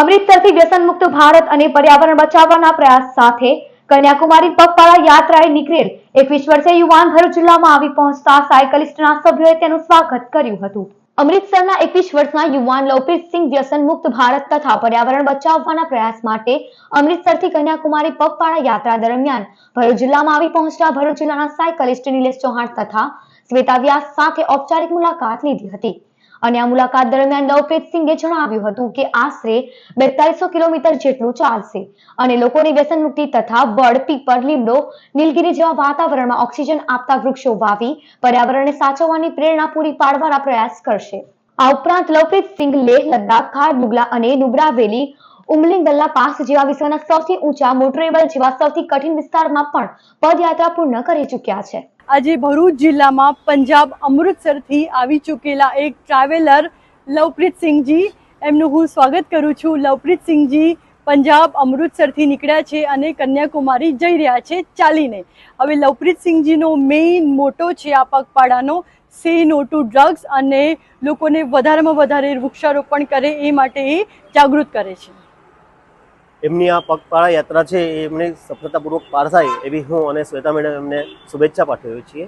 અમૃતસરથી વ્યસન મુક્ત ભારત અને પર્યાવરણ બચાવવાના પ્રયાસ સાથે કન્યાકુમારી પગપાળા યાત્રાએ નીકળેલ એકવીસ વર્ષીય યુવાન ભરૂચ જિલ્લામાં આવી પહોંચતા સાયકલિસ્ટના સભ્યોએ તેનું સ્વાગત કર્યું હતું. અમૃતસરના એકવીસ વર્ષના યુવાન લવપ્રીતસિંહ વ્યસન મુક્ત ભારત તથા પર્યાવરણ બચાવવાના પ્રયાસ માટે અમૃતસરથી કન્યાકુમારી પગપાળા યાત્રા દરમિયાન ભરૂચ જિલ્લામાં આવી પહોંચતા ભરૂચ જિલ્લાના સાયકલિસ્ટ નિલેશ ચૌહાણ તથા શ્વેતા વ્યાસ સાથે ઔપચારિક મુલાકાત લીધી હતી. અને આ મુલાકાત દરમિયાન લવપ્રીતસિંહે જણાવ્યું હતું કે આશરે બેતાલીસો કિલોમીટર જેટલું ચાલશે અને લોકોની વ્યસન મુક્તિ તથા વડ પીપર લીમડો, નીલગીરી જેવા વાતાવરણમાં ઓક્સિજન આપતા વૃક્ષો વાવી પર્યાવરણને સાચવવાની પ્રેરણા પૂરી પાડવાના પ્રયાસ કરશે. આ ઉપરાંત લવપ્રીતસિંહ લેહ, લદ્દાખ ખાર ડુગલા અને નુબ્રા વેલી ઉમલિંગલ્લા પાસ જેવા વિશ્વના સૌથી ઊંચા મોટરેબલ જેવા સૌથી કઠિન વિસ્તારમાં પણ પદયાત્રા પૂર્ણ કરી ચૂક્યા છે. આજે ભરૂચ જિલ્લામાં પંજાબ અમૃતસરથી આવી ચૂકેલા એક ટ્રાવેલર લવપ્રીત સિંહજી, એમનું હું સ્વાગત કરું છું. લવપ્રીત સિંહજી પંજાબ અમૃતસરથી નીકળ્યા છે અને કન્યાકુમારી જઈ રહ્યા છે ચાલીને. હવે લવપ્રીતસિંહજીનો મેઇન મોટો છે આ પગપાળાનો સે નો ટુ ડ્રગ્સ અને લોકોને વધારેમાં વધારે વૃક્ષારોપણ કરે એ માટે એ જાગૃત કરે છે. એમની આ પગપાળા યાત્રા છે એ એમની સફળતાપૂર્વક પાર થાય એવી હું અને શ્વેતા મેડમ એમને શુભેચ્છા પાઠવીએ છીએ.